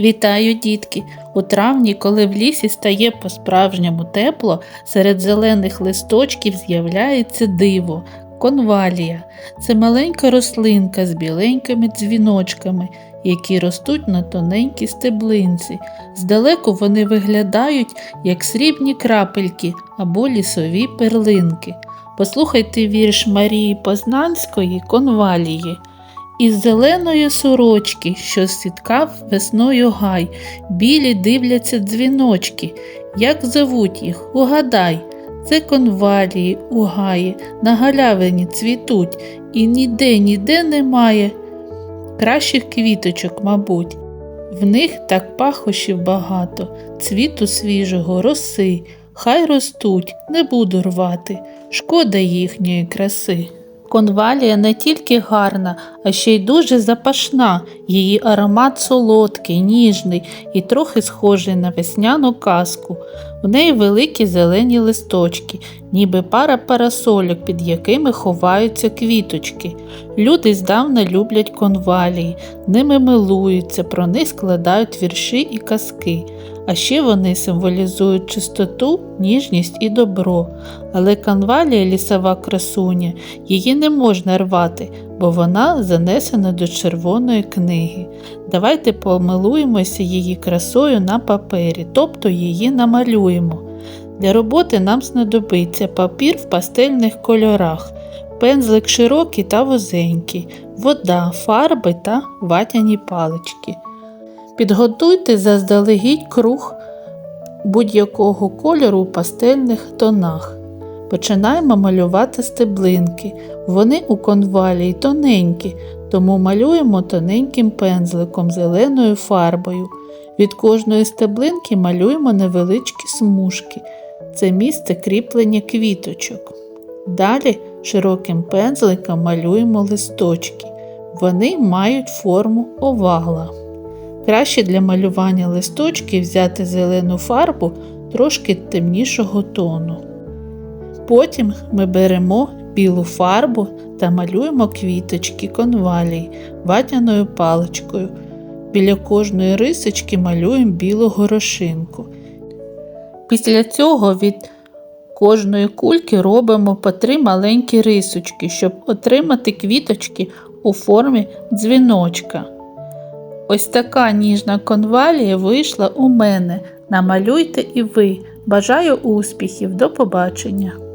Вітаю, дітки! У травні, коли в лісі стає по-справжньому тепло, серед зелених листочків з'являється диво, конвалія. Це маленька рослинка з біленькими дзвіночками, які ростуть на тоненькій стеблинці. Здалеку вони виглядають як срібні крапельки або лісові перлинки. Послухайте вірш Марії Познанської Конвалії. Із зеленої сорочки, що сіткав весною гай, білі дивляться дзвіночки. Як зовуть їх? Угадай. Це конвалії у гаї, на галявині цвітуть, і ніде, ніде немає кращих квіточок, мабуть. В них так пахощів багато, цвіту свіжого, роси. Хай ростуть, не буду рвати, шкода їхньої краси. Конвалія не тільки гарна, а ще й дуже запашна. Її аромат солодкий, ніжний і трохи схожий на весняну казку. В неї великі зелені листочки, ніби пара парасольок, під якими ховаються квіточки. Люди здавна люблять конвалії, ними милуються, про них складають вірші і казки. А ще вони символізують чистоту, ніжність і добро. Але конвалія лісова красуня, її не можна рвати, бо вона занесена до червоної книги. Давайте помилуємося її красою на папері, тобто її намалюємо. Для роботи нам знадобиться папір в пастельних кольорах, пензлик широкий та вузенький, вода, фарби та ватяні палички. Підготуйте заздалегідь круг будь-якого кольору у пастельних тонах. Починаємо малювати стеблинки. Вони у конвалії тоненькі, тому малюємо тоненьким пензликом зеленою фарбою. Від кожної стеблинки малюємо невеличкі смужки. Це місце кріплення квіточок. Далі широким пензликом малюємо листочки. Вони мають форму овала. Краще для малювання листочків взяти зелену фарбу трошки темнішого тону. Потім ми беремо білу фарбу та малюємо квіточки конвалій ватяною паличкою. Біля кожної рисочки малюємо білу горошинку. Після цього від кожної кульки робимо по три маленькі рисочки, щоб отримати квіточки у формі дзвіночка. Ось така ніжна конвалія вийшла у мене. Намалюйте і ви. Бажаю успіхів, до побачення!